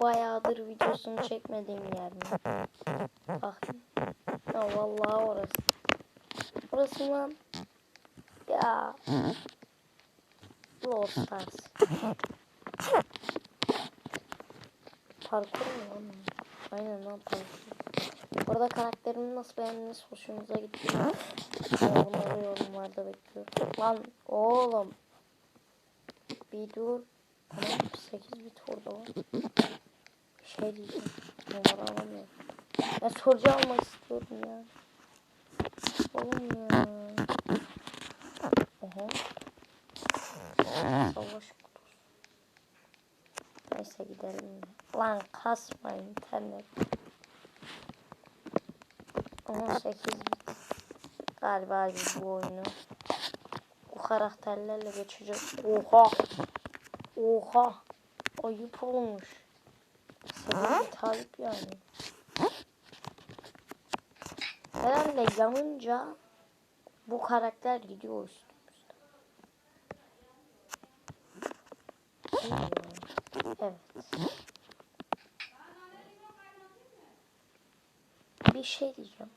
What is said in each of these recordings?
bayağıdır videosunu çekmediğim yer mi? Bak. Ya vallahi orası. Orası lan. Ya. Brawl Stars. Parkur mu lan? Aynen lan parkur. Burada karakterimi nasıl beğendiniz? Hoşunuza gitti? Yorumları yorumlarda bekliyorum. Lan oğlum. Bir dur. Tamam 8 bit orada var. Şey diyeceğim. Numara alamıyorum. Ben sorucu almak istiyorum ya. Ya. Oha. Savaş kutusu. Neyse gidelim. Lan kasma internet. 18 bit. Galiba bu oyunu bu karakterlerle geçeceğiz. Oha. Oha. Ayıp olmuş. Bir talip yani. Herhalde yanınca bu karakter gidiyor üstümüzde. Evet. Bir şey diyeceğim.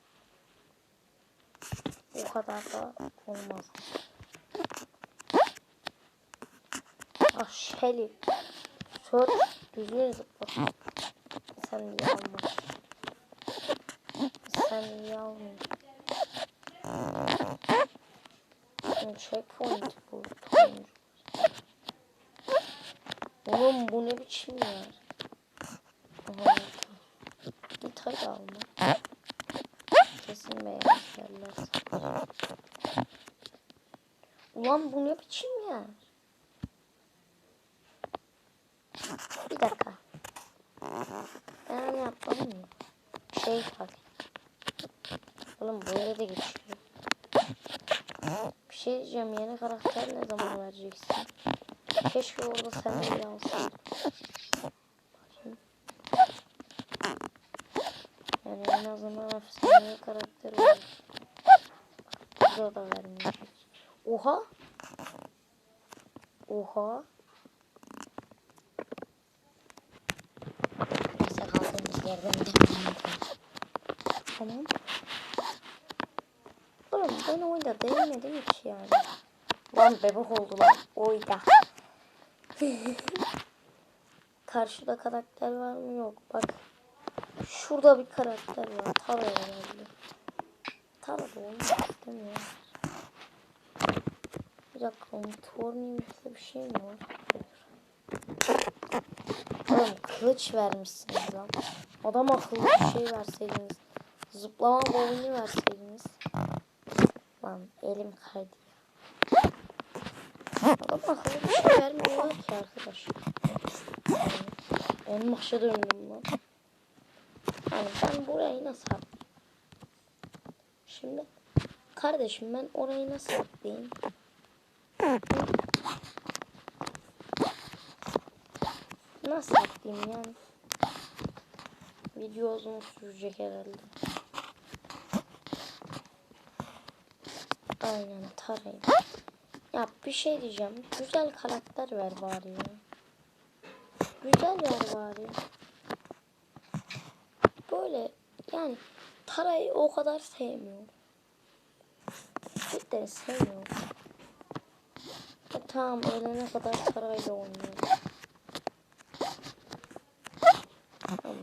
O kadar da olmaz. Ah Shelly. Sor düzgün zıpla. Sen almadın? Sen almadın? Şimdi checkpoint bu. turuncu. Oğlum bu ne biçim? Aha, bir tay da alma. Kesin beyaz yerler. Ulan bu ne biçim yer? Bir dakika. Ben öyle yapmadım mı? Şey bak. Oğlum böyle de geçiyor. Bir şey diyeceğim yeni karakter ne zaman vereceksin? Keşke orada sen de yansın. Yani en azından efsane karakter olur. Burada da vermeyecek. Oha. Oha. Neyse yerden devam edelim. Tamam. Oğlum ben oyunda değmedim hiç yani. Lan bebek oldu lan. Oyda. Karşıda karakter var mı? Yok. Bak. Şurada bir karakter var. Tara herhalde. Tara da olmak istemiyor. Bir dakika. Tornium'da bir şey mi var? Oğlum kılıç vermişsiniz lan. Adam akıllı bir şey verseydiniz. Zıplama golünü verseydiniz. Lan elim kaydı. Adam akıllı bir şey vermiyorlar ki arkadaş. Yani, en başa döndüm lan. Yani ben burayı nasıl atlayayım? Şimdi kardeşim ben orayı nasıl atlayayım? Nasıl atlayayım yani? Video uzun sürecek herhalde. Aynen tarayayım. Ya bir şey diyeceğim. Güzel karakter ver bari ya. Güzel ver bari. Böyle yani Tara'yı o kadar sevmiyorum. Cidden sevmiyorum. Ya tamam ölene kadar Tara'yla oynuyorum.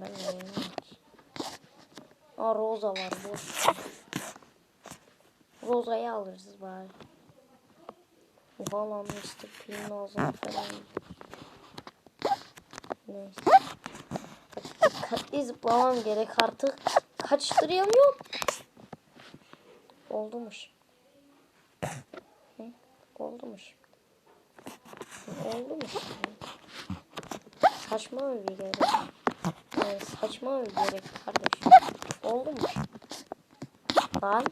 Ben oynayayım. Aa Rosa var boş. Rosa'yı alırız bari. Oha lan Mr. P'nin ağzına falan. Neyse. Dikkatli zıplamam gerek artık. Kaçtıramıyorum. Oldu mu şimdi? Oldu mu şimdi? Oldu mu şimdi? Bir gerek. Yani saçma bir gerek kardeşim. Oldu mu? Lan.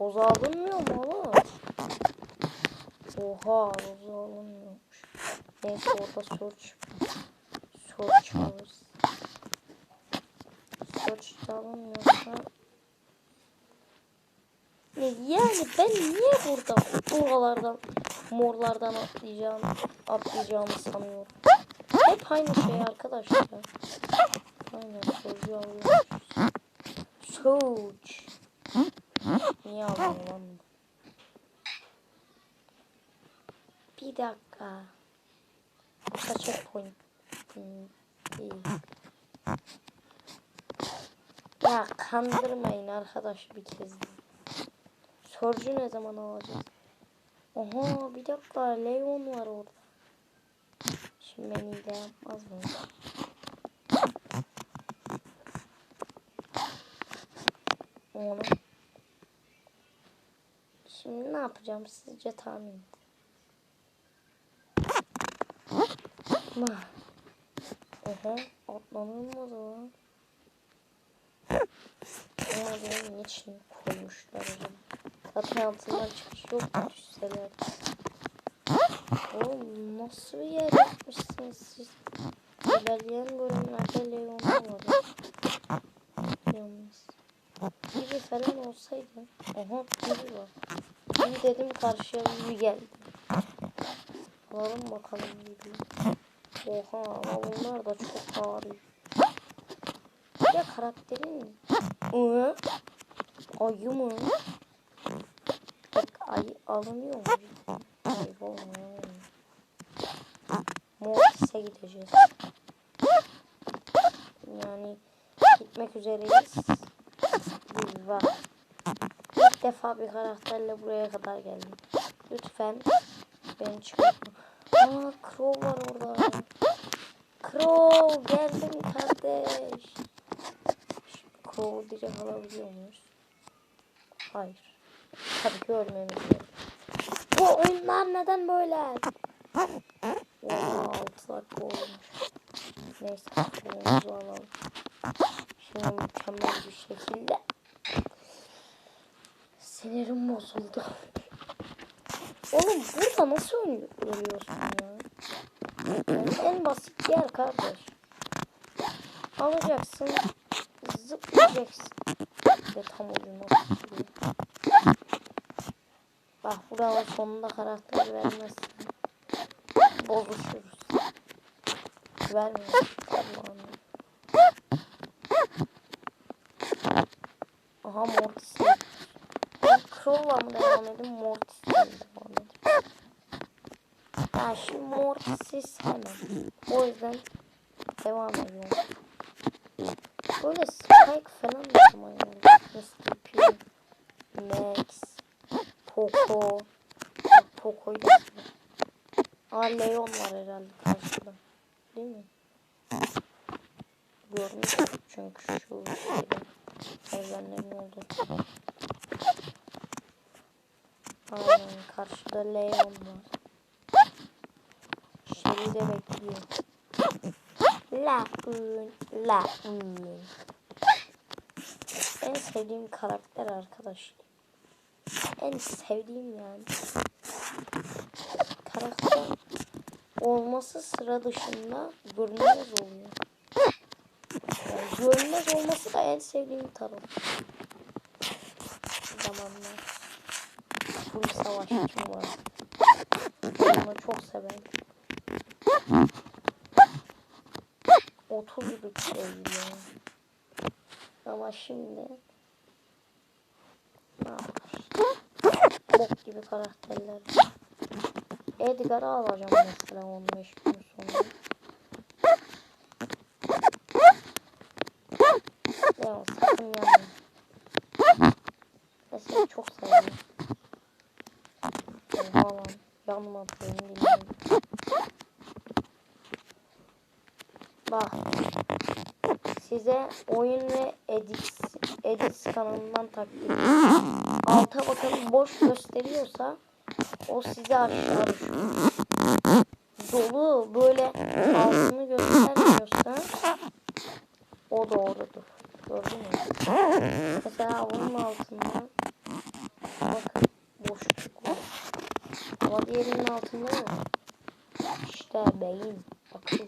Roza alınmıyor mu oğlum? Oha roza alınmıyormuş. Neyse orada search. Search alırız. Search da alınmıyorsa. Yani ben niye burada buralardan morlardan atlayacağım atlayacağımı sanıyorum. Hep aynı şey arkadaşlar. Aynen soruyu alıyoruz. Soç. Niye alıyor lan? Bir dakika. Kaça point? Hmm. Ya kandırmayın arkadaş bir kez. de. Sorcu ne zaman alacağız? Oha bir dakika Leon var orada. Şimdi beni de yapmaz? Onu. Şimdi ne yapacağım sizce tahmin edin. Bah. Oha atlanır mı o zaman? Ama benim için koymuşlar acaba. Zaten altından çıkış yok düşseler. Oğlum nasıl bir yer yapmışsınız siz? İlerleyen bölümlerde Leon'a var. Yalnız. Biri falan olsaydı. Aha biri var. İyi dedim karşıya biri geldi. Alalım bakalım biri. Oha ama bunlar da çok ağır. Ya karakterin Iı, ayı mı? Bak ayı alınıyor mu? Hayır olmuyor. Mortis'e gideceğiz. Yani gitmek üzereyiz. Viva. İlk defa bir karakterle buraya kadar geldim. Lütfen beni çıkartma. Aa Crow var orada. Crow geldim kardeş. Crow'u direkt alabiliyor muyuz? Hayır. Tabii ki ölmemiz gerek. Bu oyunlar neden böyle? Oha 6 dakika olmuş. Neyse oyunumuzu. Burada nasıl ölüyorsun ya? Yani en basit yer kardeş. Alacaksın. Zıplayacaksın. Ve tam ucuna. Bak burada sonunda karakter vermezsin. Bozuşuruz. Vermiyor. Aha Mortis. Crow'la mı devam devam edeyim? Ya şimdi Mortis'i sevmem. O yüzden devam ediyorum. Böyle Spike falan zaman yani. Mr. P, Max, Poco. Poco'yu da. Aa Leon var herhalde karşıda. Değil mi? Görmüş çünkü şu şeyde. Evrenlerin oldu. Aynen karşıda Leon var. De bekliyor. Laun, Laun. En sevdiğim karakter arkadaş. En sevdiğim yani. Karakter olması sıra dışında görünmez oluyor. Yani görünmez olması da en sevdiğim taraf. Zamanlar. Full savaşçım var. Ben onu çok severim. 30 yıllık sevgili ya. Ama şimdi? Bok gibi karakterler. Edgar'ı alacağım mesela 15 gün sonra. Ya sakın yanma. Mesela çok. Oha lan. Yanmadı benim dinledim. Bak. Size oyun ve edits, edits kanalından takdim. Alta bakın boş gösteriyorsa o size aşağı düşüyor. Dolu böyle altını göstermiyorsa o doğrudur. Gördün mü? Mesela onun altında bakın boşluk var. Ama diğerinin altında yok. İşte beyin. Bakın.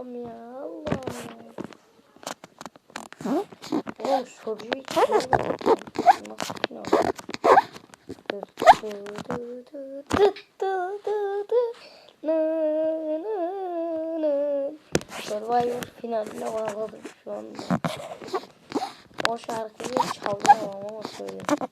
Allah'ım ya Allah'ım ya. Oğlum soruyu hiç Survivor finaline bağladım şu anda. O şarkıyı çaldım ama söylüyorum.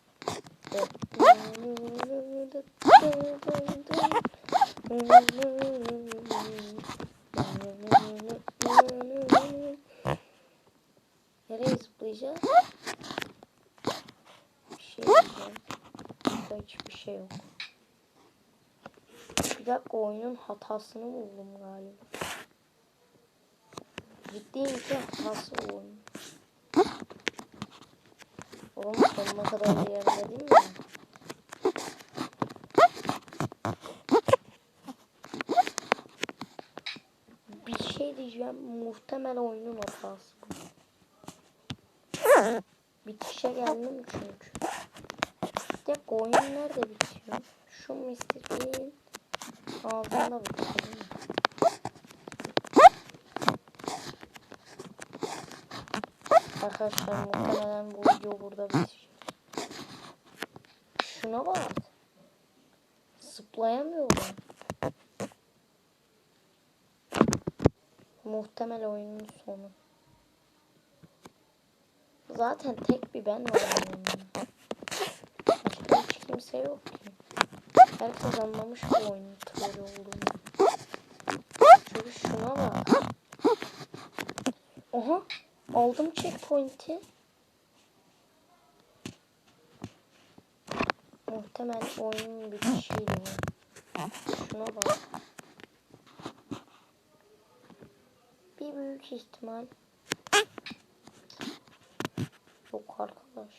Oyunun hatasını buldum galiba. Ciddiyim ki hatası oyun. Oğlum sonuna kadar değil mi? Bir şey diyeceğim. Muhtemel oyunun hatası bu. Bitişe geldim çünkü. Bir dakika oyun nerede bitiyor? Şu Mr. Bean değil mi? Arkadaşlar muhtemelen bu video burada bitecek. Şuna bak. Zıplayamıyorum. Muhtemel oyunun sonu. Zaten tek bir ben var oyunda. Başka hiç kimse yok ki. Herkes anlamış bu oyunun troll olduğunu. Çünkü şuna bak. Oha. Aldım checkpoint'i. Muhtemel oyunun bitişiydi bu. Şuna bak. Bir büyük ihtimal. Yok arkadaş.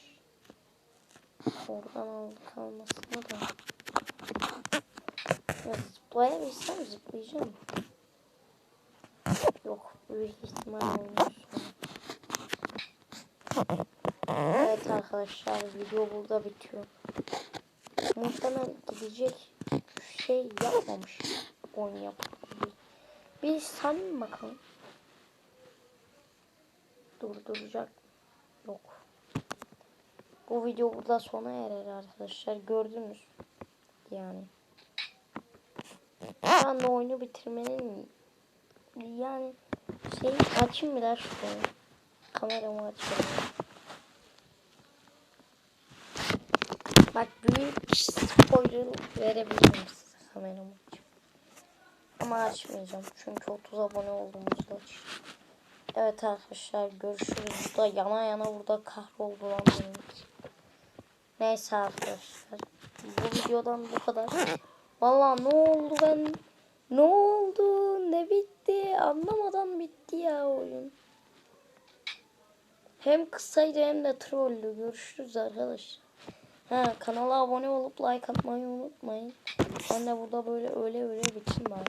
Oradan aldık almasına da. Ya zıplayabilsem zıplayacağım. Yok büyük ihtimal sonu. Evet arkadaşlar video burada bitiyor. Muhtemelen gidecek şey yapmamış. Oyun yapmamış. Bir sanın bakalım. Durduracak. Yok. Bu video burada sona erer arkadaşlar. Gördünüz. Yani. Şu anda oyunu bitirmenin yani şey açayım bir daha şurayı. Kameramı açayım. Bak büyük spoiler verebilirim size kameramı açıp. Ama açmayacağım çünkü 30 abone olduğumuzda aç. Evet arkadaşlar görüşürüz. Burada yana yana burada kahroldu lan benim. Neyse arkadaşlar. Bu videodan bu kadar. Valla ne oldu ben ne oldu ne bitti anlamadan bitti ya oyun. Hem kısaydı hem de trolldü. Görüşürüz arkadaşlar. Ha, kanala abone olup like atmayı unutmayın. Ben de burada böyle öyle öyle bitim var.